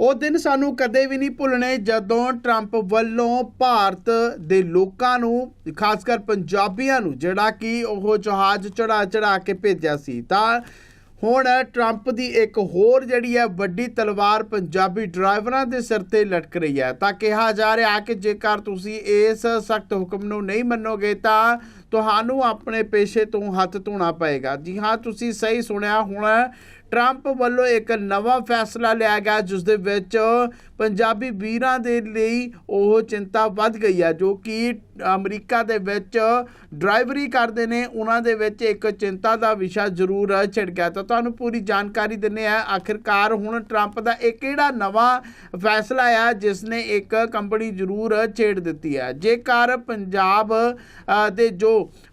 ਉਹ ਦਿਨ ਸਾਨੂੰ ਕਦੇ ਵੀ ਨਹੀਂ ਭੁੱਲਣੇ ਜਦੋਂ ਟਰੰਪ ਵੱਲੋਂ ਭਾਰਤ ਦੇ ਲੋਕਾਂ ਨੂੰ ਖਾਸ ਕਰ ਪੰਜਾਬੀਆਂ ਨੂੰ, ਜਿਹੜਾ ਕਿ ਉਹ ਜਹਾਜ਼ ਚੜਾ ਚੜਾ ਕੇ ਭੇਜਿਆ ਸੀ। ਤਾਂ ਹੁਣ ਟਰੰਪ ਦੀ ਇੱਕ ਹੋਰ ਜਿਹੜੀ ਹੈ ਵੱਡੀ ਤਲਵਾਰ ਪੰਜਾਬੀ ਡਰਾਈਵਰਾਂ ਦੇ ਸਿਰ ਤੇ ਲਟਕ ਰਹੀ ਹੈ। ਤਾਂ ਕਿਹਾ ਜਾ ਰਿਹਾ ਕਿ ਜੇਕਰ ਤੁਸੀਂ ਇਸ ਸਖਤ ਹੁਕਮ ਨੂੰ ਨਹੀਂ ਮੰਨੋਗੇ ਤਾਂ ਤੁਹਾਨੂੰ ਆਪਣੇ ਪੇਸ਼ੇ ਤੋਂ ਹੱਥ ਧੋਣਾ ਪਏਗਾ। ਜੀ ਹਾਂ, ਤੁਸੀਂ ਸਹੀ ਸੁਣਿਆ ਹੁਣ। ਟਰੰਪ ਵੱਲੋਂ ਇੱਕ ਨਵਾਂ ਫੈਸਲਾ ਲਿਆ ਗਿਆ, ਜਿਸ ਦੇ ਵਿੱਚ ਪੰਜਾਬੀ ਵੀਰਾਂ ਦੇ ਲਈ ਉਹ ਚਿੰਤਾ ਵੱਧ ਗਈ ਹੈ, ਜੋ ਕਿ ਅਮਰੀਕਾ ਦੇ ਵਿੱਚ ਡਰਾਈਵਰੀ ਕਰਦੇ ਨੇ, ਉਹਨਾਂ ਦੇ ਵਿੱਚ ਇੱਕ ਚਿੰਤਾ ਦਾ ਵਿਸ਼ਾ ਜ਼ਰੂਰ ਛਿੜ ਗਿਆ ਤਾਂ ਤੁਹਾਨੂੰ ਪੂਰੀ ਜਾਣਕਾਰੀ ਦਿੰਨੇ ਆ ਆਖਿਰਕਾਰ ਹੁਣ ਟਰੰਪ ਦਾ ਇਹ ਕਿਹੜਾ ਨਵਾਂ ਫੈਸਲਾ ਆ, ਜਿਸ ਨੇ ਇੱਕ ਕੰਪਨੀ ਜ਼ਰੂਰ ਛੇੜ ਦਿੱਤੀ ਹੈ। ਜੇਕਰ ਪੰਜਾਬ ਦੇ ਜੋ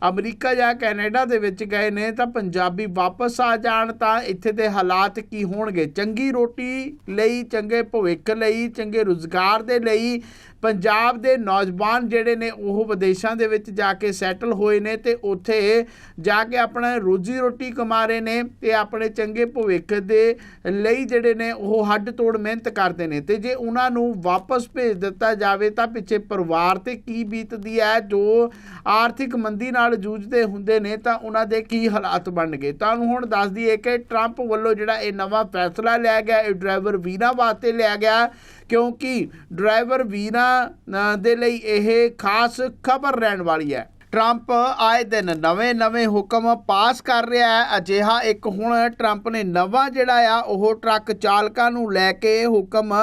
ਅਮਰੀਕਾ ਜਾਂ ਕੈਨੇਡਾ ਦੇ ਵਿੱਚ ਗਏ ਨੇ, ਤਾਂ ਪੰਜਾਬੀ ਵਾਪਸ ਆ ਜਾਣ, ਤਾਂ ਇੱਥੇ ਦੇ ਹਾਲਾਤ ਕੀ ਹੋਣਗੇ? ਚੰਗੀ ਰੋਟੀ ਲਈ, ਚੰਗੇ ਭਵਿੱਖ ਲਈ, ਚੰਗੇ ਰੁਜ਼ਗਾਰ ਦੇ ਲਈ ਪੰਜਾਬ ਦੇ ਨੌਜਵਾਨ ਜਿਹੜੇ ਨੇ, ਉਹ ਵਿਦੇਸ਼ਾਂ ਦੇ ਵਿੱਚ ਜਾ ਕੇ ਸੈਟਲ ਹੋਏ ਨੇ ਤੇ ਉੱਥੇ ਜਾ ਕੇ ਆਪਣਾ ਰੋਜੀ ਰੋਟੀ ਕਮਾ ਰਹੇ ਨੇ ਤੇ ਆਪਣੇ ਚੰਗੇ ਭਵਿੱਖ ਦੇ ਲਈ ਜਿਹੜੇ ਨੇ, ਉਹ ਹੱਡ ਤੋੜ ਮਿਹਨਤ ਕਰਦੇ ਨੇ। ਤੇ ਜੇ ਉਹਨਾਂ ਨੂੰ ਵਾਪਸ ਭੇਜ ਦਿੱਤਾ ਜਾਵੇ, ਤਾਂ ਪਿੱਛੇ ਪਰਿਵਾਰ ਤੇ ਕੀ ਬੀਤਦੀ ਹੈ, ਜੋ ਆਰਥਿਕ ਮੰਦੀ ਨਾਲ ਜੂਝਦੇ ਹੁੰਦੇ ਨੇ, ਤਾਂ ਉਹਨਾਂ ਦੇ ਕੀ ਹਾਲਾਤ ਬਣਨਗੇ? ਤੁਹਾਨੂੰ ਹੁਣ ਦੱਸ ਦਈਏ ਕਿ ਟਰੰਪ ਵੱਲੋਂ ਜਿਹੜਾ ਇਹ ਨਵਾਂ ਫੈਸਲਾ ਲਿਆ ਗਿਆ, ਇਹ ਡਰਾਈਵਰ ਵੀਰਾਂ ਵਾਸਤੇ ਲਿਆ ਗਿਆ, ਕਿਉਂਕਿ ਡਰਾਈਵਰ ਵੀਰਾਂ ਦੇ ਲਈ ਇਹ ਖਾਸ ਖਬਰ ਰਹਿਣ ਵਾਲੀ ਹੈ। ਟਰੰਪ ਆਏ ਦਿਨ ਨਵੇਂ-ਨਵੇਂ ਹੁਕਮ ਪਾਸ ਕਰ ਰਿਹਾ ਹੈ। ਅਜਿਹਾ ਇੱਕ ਹੁਣ ਟਰੰਪ ਨੇ ਨਵਾਂ ਜਿਹੜਾ ਆ, ਉਹ ਟਰੱਕ ਚਾਲਕਾਂ ਨੂੰ ਲੈ ਕੇ ਹੁਕਮ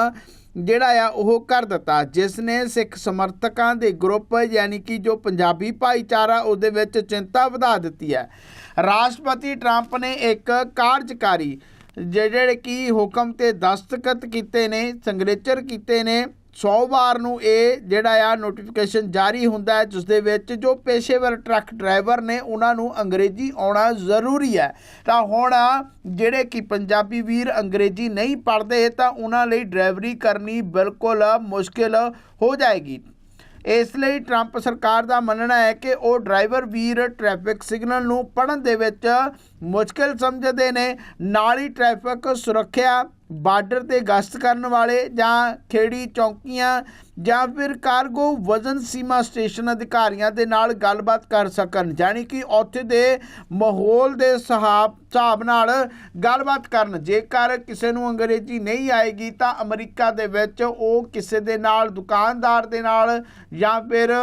ਜਿਹੜਾ ਆ ਉਹ ਕਰ ਦਿੱਤਾ, ਜਿਸ ਨੇ ਸਿੱਖ ਸਮਰਥਕਾਂ ਦੇ ਗਰੁੱਪ ਯਾਨੀ ਕਿ ਜੋ ਪੰਜਾਬੀ ਭਾਈਚਾਰਾ ਉਹਦੇ ਵਿੱਚ ਚਿੰਤਾ ਵਧਾ ਦਿੱਤੀ ਹੈ। ਰਾਸ਼ਟਰਪਤੀ ਟਰੰਪ ਨੇ ਇੱਕ ਕਾਰਜਕਾਰੀ, ਜਿਹੜੇ ਕਿ ਹੁਕਮ ਤੇ ਦਸਤਖਤ ਕੀਤੇ ਨੇ ਸੰਗਨੇਚਰ ਕੀਤੇ ਨੇ ਸੋਮਵਾਰ ਨੂੰ ਇਹ ਜਿਹੜਾ ਆ ਨੋਟੀਫਿਕੇਸ਼ਨ ਜਾਰੀ ਹੁੰਦਾ ਹੈ ਜਿਸ ਦੇ ਵਿੱਚ ਜੋ ਪੇਸ਼ੇਵਰ ਟਰੱਕ ਡਰਾਈਵਰ ਨੇ ਉਹਨਾਂ ਨੂੰ ਅੰਗਰੇਜ਼ੀ ਆਉਣਾ ਜ਼ਰੂਰੀ ਹੈ। ਤਾਂ ਹੁਣ ਜਿਹੜੇ ਕਿ ਪੰਜਾਬੀ ਵੀਰ ਅੰਗਰੇਜ਼ੀ ਨਹੀਂ ਪੜ੍ਹਦੇ, ਤਾਂ ਉਹਨਾਂ ਲਈ ਡਰਾਈਵਰੀ ਕਰਨੀ ਬਿਲਕੁਲ ਮੁਸ਼ਕਿਲ ਹੋ ਜਾਏਗੀ। ਇਸ ਲਈ ਟਰੰਪ ਸਰਕਾਰ ਦਾ ਮੰਨਣਾ ਹੈ ਕਿ ਉਹ ਡਰਾਈਵਰ ਵੀਰ ਟ੍ਰੈਫਿਕ ਸਿਗਨਲ ਨੂੰ ਪੜਨ ਦੇ ਵਿੱਚ ਮੁਸ਼ਕਲ ਸਮਝਦੇ ਨੇ, ਨਾਲ ਹੀ ਟ੍ਰੈਫਿਕ ਸੁਰੱਖਿਆ, ਬਾਰਡਰ ਤੇ ਗਸ਼ਤ ਕਰਨ ਵਾਲੇ ਜਾਂ ਖੇੜੀ ਚੌਕੀਆਂ ਜਾਂ ਫਿਰ ਕਾਰਗੋ ਵਜ਼ਨ ਸੀਮਾ ਸਟੇਸ਼ਨ ਅਧਿਕਾਰੀਆਂ ਦੇ ਨਾਲ ਗੱਲਬਾਤ ਕਰ ਸਕਣ, ਯਾਨੀ ਕਿ ਉੱਥੇ ਦੇ ਮਾਹੌਲ ਦੇ ਹਿਸਾਬ ਹਿਸਾਬ ਨਾਲ ਗੱਲਬਾਤ ਕਰਨ। ਜੇਕਰ ਕਿਸੇ ਨੂੰ ਅੰਗਰੇਜ਼ੀ ਨਹੀਂ ਆਏਗੀ ਤਾਂ ਅਮਰੀਕਾ ਦੇ ਵਿੱਚ ਉਹ ਕਿਸੇ ਦੇ ਨਾਲ, ਦੁਕਾਨਦਾਰ ਦੇ ਨਾਲ ਜਾਂ ਫਿਰ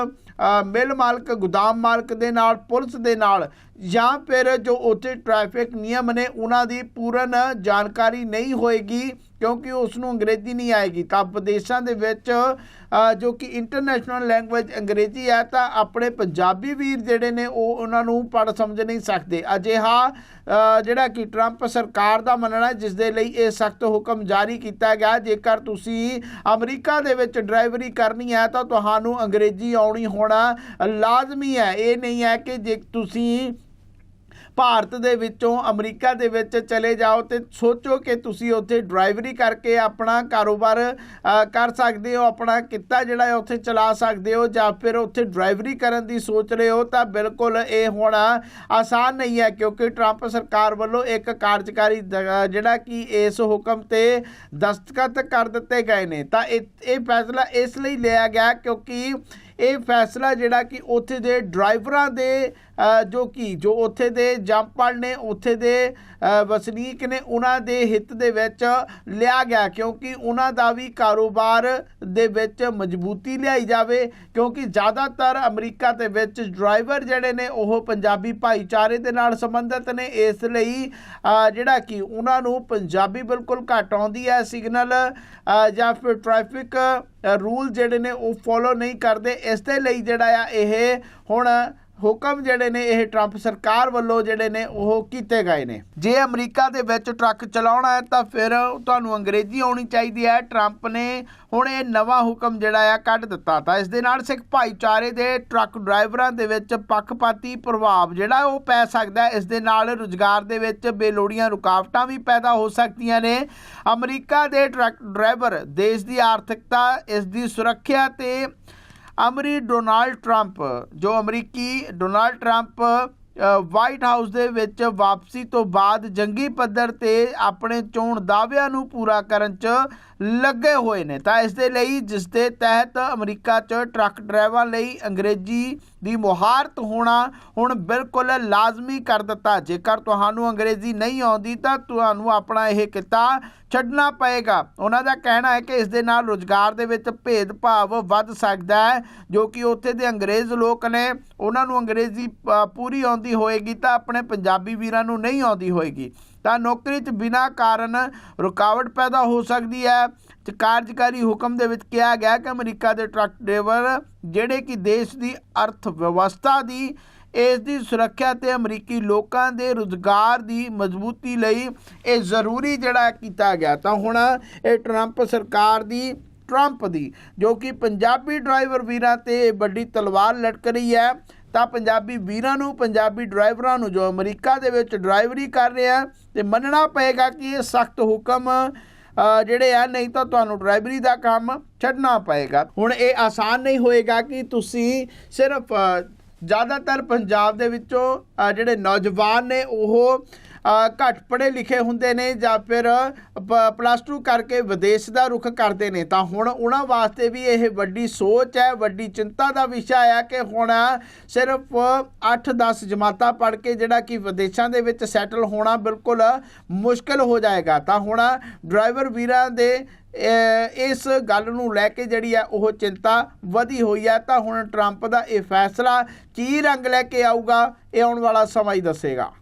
ਮਿਲ ਮਾਲਕ, ਗੋਦਾਮ ਮਾਲਕ ਦੇ ਨਾਲ, ਪੁਲਿਸ ਦੇ ਨਾਲ ਜਾਂ ਫਿਰ ਜੋ ਉੱਥੇ ਟ੍ਰੈਫਿਕ ਨਿਯਮ ਨੇ ਉਹਨਾਂ ਦੀ ਪੂਰਨ ਜਾਣਕਾਰੀ ਨਹੀਂ ਹੋਏਗੀ ਕਿਉਂਕਿ ਉਸ ਨੂੰ ਅੰਗਰੇਜ਼ੀ ਨਹੀਂ ਆਏਗੀ। ਤਾਂ ਵਿਦੇਸ਼ਾਂ ਦੇ ਵਿੱਚ ਜੋ ਕਿ ਇੰਟਰਨੈਸ਼ਨਲ ਲੈਂਗੁਏਜ ਅੰਗਰੇਜ਼ੀ ਹੈ, ਤਾਂ ਆਪਣੇ ਪੰਜਾਬੀ ਵੀਰ ਜਿਹੜੇ ਨੇ, ਉਹ ਉਹਨਾਂ ਨੂੰ ਪੜ੍ਹ ਸਮਝ ਨਹੀਂ ਸਕਦੇ। ਅਜਿਹਾ ਜਿਹੜਾ ਕਿ ਟਰੰਪ ਸਰਕਾਰ ਦਾ ਮੰਨਣਾ ਹੈ ਜਿਸ ਦੇ ਲਈ ਇਹ ਸਖਤ ਹੁਕਮ ਜਾਰੀ ਕੀਤਾ ਗਿਆ, ਜੇਕਰ ਤੁਸੀਂ ਅਮਰੀਕਾ ਦੇ ਵਿੱਚ ਡਰਾਈਵਰੀ ਕਰਨੀ ਹੈ, ਤਾਂ ਤੁਹਾਨੂੰ ਅੰਗਰੇਜ਼ੀ ਆਉਣੀ ਹੋਣਾ ਲਾਜ਼ਮੀ ਹੈ। ਇਹ ਨਹੀਂ ਹੈ ਕਿ ਜੇ ਤੁਸੀਂ ਭਾਰਤ ਦੇ ਵਿੱਚੋਂ ਅਮਰੀਕਾ ਦੇ ਵਿੱਚ ਚਲੇ ਜਾਓ ਤੇ ਸੋਚੋ ਕਿ ਤੁਸੀਂ ਉੱਥੇ ਡਰਾਈਵਰੀ ਕਰਕੇ ਆਪਣਾ ਕਾਰੋਬਾਰ ਕਰ ਸਕਦੇ ਹੋ, ਆਪਣਾ ਕਿੱਤਾ ਜਿਹੜਾ ਹੈ ਉੱਥੇ ਚਲਾ ਸਕਦੇ ਹੋ ਜਾਂ ਫਿਰ ਉੱਥੇ ਡਰਾਈਵਰੀ ਕਰਨ ਦੀ ਸੋਚ ਰਹੇ ਹੋ ਤਾਂ ਬਿਲਕੁਲ ਇਹ ਹੋਣਾ ਆਸਾਨ ਨਹੀਂ ਹੈ ਕਿਉਂਕਿ ਟਰੰਪ ਸਰਕਾਰ ਵੱਲੋਂ ਇੱਕ ਕਾਰਜਕਾਰੀ ਜਿਹੜਾ ਕਿ ਇਸ ਹੁਕਮ ਤੇ ਦਸਤਖਤ ਕਰ ਦਿੱਤੇ ਗਏ ਨੇ। ਤਾਂ ਇਹ ਇਹ ਫੈਸਲਾ ਇਸ ਲਈ ਲਿਆ ਗਿਆ ਕਿਉਂਕਿ ਇਹ ਫੈਸਲਾ ਜਿਹੜਾ ਕਿ ਉੱਥੇ ਦੇ ਡਰਾਈਵਰਾਂ ਦੇ ਜੋ ਕਿ, ਜੋ ਉੱਥੇ ਦੇ ਜੰਪਲ ਨੇ, ਉੱਥੇ ਦੇ ਵਸਨੀਕ ਨੇ, ਉਹਨਾਂ ਦੇ ਹਿੱਤ ਦੇ ਵਿੱਚ ਲਿਆ ਗਿਆ, ਕਿਉਂਕਿ ਉਹਨਾਂ ਦਾ ਵੀ ਕਾਰੋਬਾਰ ਦੇ ਵਿੱਚ ਮਜ਼ਬੂਤੀ ਲਿਆਈ ਜਾਵੇ, ਕਿਉਂਕਿ ਜ਼ਿਆਦਾਤਰ ਅਮਰੀਕਾ ਦੇ ਵਿੱਚ ਡਰਾਈਵਰ ਜਿਹੜੇ ਨੇ, ਉਹ ਪੰਜਾਬੀ ਭਾਈਚਾਰੇ ਦੇ ਨਾਲ ਸੰਬੰਧਿਤ ਨੇ। ਇਸ ਲਈ ਜਿਹੜਾ ਕਿ ਉਹਨਾਂ ਨੂੰ ਪੰਜਾਬੀ ਬਿਲਕੁਲ ਘੱਟ ਆਉਂਦੀ ਹੈ ਸਿਗਨਲ ਜਾਂ ਫਿਰ ਟ੍ਰੈਫਿਕ ਰੂਲ ਜਿਹੜੇ ਨੇ, ਉਹ ਫੋਲੋ ਨਹੀਂ ਕਰਦੇ। ਇਸ ਦੇ ਲਈ ਜਿਹੜਾ ਆ, ਇਹ ਹੁਣ ਹੁਕਮ ਜਿਹੜੇ ਨੇ ਇਹ ਟਰੰਪ ਸਰਕਾਰ ਵੱਲੋਂ ਜਿਹੜੇ ਨੇ ਉਹ ਕੀਤੇ ਗਏ ਨੇ। ਜੇ ਅਮਰੀਕਾ ਦੇ ਵਿੱਚ ਟਰੱਕ ਚਲਾਉਣਾ ਹੈ ਤਾਂ ਫਿਰ ਤੁਹਾਨੂੰ ਅੰਗਰੇਜ਼ੀ ਆਉਣੀ ਚਾਹੀਦੀ ਹੈ। ਟਰੰਪ ਨੇ ਹੁਣ ਇਹ ਨਵਾਂ ਹੁਕਮ ਜਿਹੜਾ ਆ ਕੱਢ ਦਿੱਤਾ। ਤਾਂ ਇਸ ਦੇ ਨਾਲ ਸਿੱਖ ਭਾਈਚਾਰੇ ਦੇ ਟਰੱਕ ਡਰਾਈਵਰਾਂ ਦੇ ਵਿੱਚ ਪੱਖਪਾਤੀ ਪ੍ਰਭਾਵ ਜਿਹੜਾ ਉਹ ਪੈ ਸਕਦਾ ਹੈ। ਇਸ ਦੇ ਨਾਲ ਰੁਜ਼ਗਾਰ ਦੇ ਵਿੱਚ ਬੇਲੋੜੀਆਂ ਰੁਕਾਵਟਾਂ ਵੀ ਪੈਦਾ ਹੋ ਸਕਦੀਆਂ ਨੇ। ਅਮਰੀਕਾ ਦੇ ਟਰੱਕ ਡਰਾਈਵਰ ਦੇਸ਼ ਦੀ ਆਰਥਿਕਤਾ, ਇਸ ਦੀ ਸੁਰੱਖਿਆ ਤੇ ਅਮਰੀ ਡੋਨਾਲਡ ਟਰੰਪ ਜੋ ਅਮਰੀਕੀ ਡੋਨਾਲਡ ਟਰੰਪ ਵਾਈਟ ਹਾਊਸ ਦੇ ਵਿੱਚ ਵਾਪਸੀ ਤੋਂ ਬਾਅਦ ਜੰਗੀ ਪੱਧਰ ਤੇ ਆਪਣੇ ਚੋਣ ਦਾਅਵਿਆਂ ਨੂੰ ਪੂਰਾ ਕਰਨ 'ਚ ਲੱਗੇ ਹੋਏ ਨੇ। ਤਾਂ ਇਸ ਦੇ ਲਈ ਜਿਸ ਦੇ ਤਹਿਤ ਅਮਰੀਕਾ 'ਚ ਟਰੱਕ ਡਰਾਈਵਰਾਂ ਲਈ ਅੰਗਰੇਜ਼ੀ ਦੀ ਮੁਹਾਰਤ ਹੋਣਾ ਹੁਣ ਬਿਲਕੁਲ ਲਾਜ਼ਮੀ ਕਰ ਦਿੱਤਾ। ਜੇਕਰ ਤੁਹਾਨੂੰ ਅੰਗਰੇਜ਼ੀ ਨਹੀਂ ਆਉਂਦੀ ਤਾਂ ਤੁਹਾਨੂੰ ਆਪਣਾ ਇਹ ਕਿੱਤਾ ਛੱਡਣਾ ਪਏਗਾ। ਉਹਨਾਂ ਦਾ ਕਹਿਣਾ ਹੈ ਕਿ ਇਸ ਦੇ ਨਾਲ ਰੁਜ਼ਗਾਰ ਦੇ ਵਿੱਚ ਭੇਦਭਾਵ ਵੱਧ ਸਕਦਾ ਹੈ, ਜੋ ਕਿ ਉੱਥੇ ਦੇ ਅੰਗਰੇਜ਼ ਲੋਕ ਨੇ। ਉਹਨਾਂ ਨੂੰ ਅੰਗਰੇਜ਼ੀ ਪੂਰੀ ਆਉਂਦੀ ਹੋਏਗੀ ਤਾਂ ਆਪਣੇ ਪੰਜਾਬੀ ਵੀਰਾਂ ਨੂੰ ਨਹੀਂ ਆਉਂਦੀ ਹੋਏਗੀ। ਤਾਂ ਨੌਕਰੀ 'ਚ ਬਿਨਾਂ ਕਾਰਨ ਰੁਕਾਵਟ ਪੈਦਾ ਹੋ ਸਕਦੀ ਹੈ। ਤੇ ਕਾਰਜਕਾਰੀ ਹੁਕਮ ਦੇ ਵਿੱਚ ਕਿਹਾ ਗਿਆ ਕਿ ਅਮਰੀਕਾ ਦੇ ਟਰੱਕ ਡਰਾਈਵਰ, ਜਿਹੜੇ ਕਿ ਦੇਸ਼ ਦੀ ਅਰਥ ਵਿਵਸਥਾ ਦੀ, ਇਸ ਦੀ ਸੁਰੱਖਿਆ ਤੇ ਅਮਰੀਕੀ ਲੋਕਾਂ ਦੇ ਰੁਜ਼ਗਾਰ ਦੀ ਮਜ਼ਬੂਤੀ ਲਈ ਇਹ ਜ਼ਰੂਰੀ ਜਿਹੜਾ ਕੀਤਾ ਗਿਆ। ਤਾਂ ਹੁਣ ਇਹ ਟਰੰਪ ਸਰਕਾਰ ਦੀ, ਟਰੰਪ ਦੀ, ਜੋ ਕਿ ਪੰਜਾਬੀ ਡਰਾਈਵਰ ਵੀਰਾਂ ਤੇ ਵੱਡੀ ਤਲਵਾਰ ਲਟਕ ਰਹੀ ਹੈ। ਤਾਂ ਪੰਜਾਬੀ ਵੀਰਾਂ ਨੂੰ, ਪੰਜਾਬੀ ਡਰਾਈਵਰਾਂ ਨੂੰ ਜੋ ਅਮਰੀਕਾ ਦੇ ਵਿੱਚ ਡਰਾਈਵਰੀ ਕਰ ਰਹੇ ਆ ਤੇ ਮੰਨਣਾ ਪਏਗਾ ਕਿ ਇਹ ਸਖਤ ਹੁਕਮ ਜਿਹੜੇ ਆ, ਨਹੀਂ ਤਾਂ ਤੁਹਾਨੂੰ ਡਰਾਈਵਰੀ ਦਾ ਕੰਮ ਛੱਡਣਾ ਪਏਗਾ। ਹੁਣ ਇਹ ਆਸਾਨ ਨਹੀਂ ਹੋਏਗਾ ਕਿ ਤੁਸੀਂ ਸਿਰਫ ਜ਼ਿਆਦਾਤਰ ਪੰਜਾਬ ਦੇ ਵਿੱਚੋਂ ਜਿਹੜੇ ਨੌਜਵਾਨ ਨੇ, ਉਹ ਘੱਟ ਪੜ੍ਹੇ ਲਿਖੇ ਹੁੰਦੇ ਨੇ ਜਾਂ ਫਿਰ ਪਲੱਸ 2 ਕਰਕੇ ਵਿਦੇਸ਼ ਦਾ ਰੁਖ ਕਰਦੇ ਨੇ, ਤਾਂ ਹੁਣ ਉਹਨਾਂ ਵਾਸਤੇ ਵੀ ਇਹ ਵੱਡੀ ਸੋਚ ਹੈ, ਵੱਡੀ ਚਿੰਤਾ ਦਾ ਵਿਸ਼ਾ ਹੈ ਕਿ ਹੁਣ ਸਿਰਫ 8-10 ਜਮਾਤਾਂ ਪੜ੍ਹ ਕੇ ਜਿਹੜਾ ਕਿ ਵਿਦੇਸ਼ਾਂ ਦੇ ਵਿੱਚ ਸੈਟਲ ਹੋਣਾ ਬਿਲਕੁਲ ਮੁਸ਼ਕਲ ਹੋ ਜਾਏਗਾ। ਤਾਂ ਹੁਣ ਡਰਾਈਵਰ ਵੀਰਾਂ ਦੇ ਇਸ ਗੱਲ ਨੂੰ ਲੈ ਕੇ ਜਿਹੜੀ ਆ ਉਹ ਚਿੰਤਾ ਵਧੀ ਹੋਈ ਹੈ ਤਾਂ ਹੁਣ ਟਰੰਪ ਦਾ ਇਹ ਫੈਸਲਾ ਕੀ ਰੰਗ ਲੈ ਕੇ ਆਊਗਾ, ਇਹ ਆਉਣ ਵਾਲਾ ਸਮਾਂ ਹੀ ਦੱਸੇਗਾ।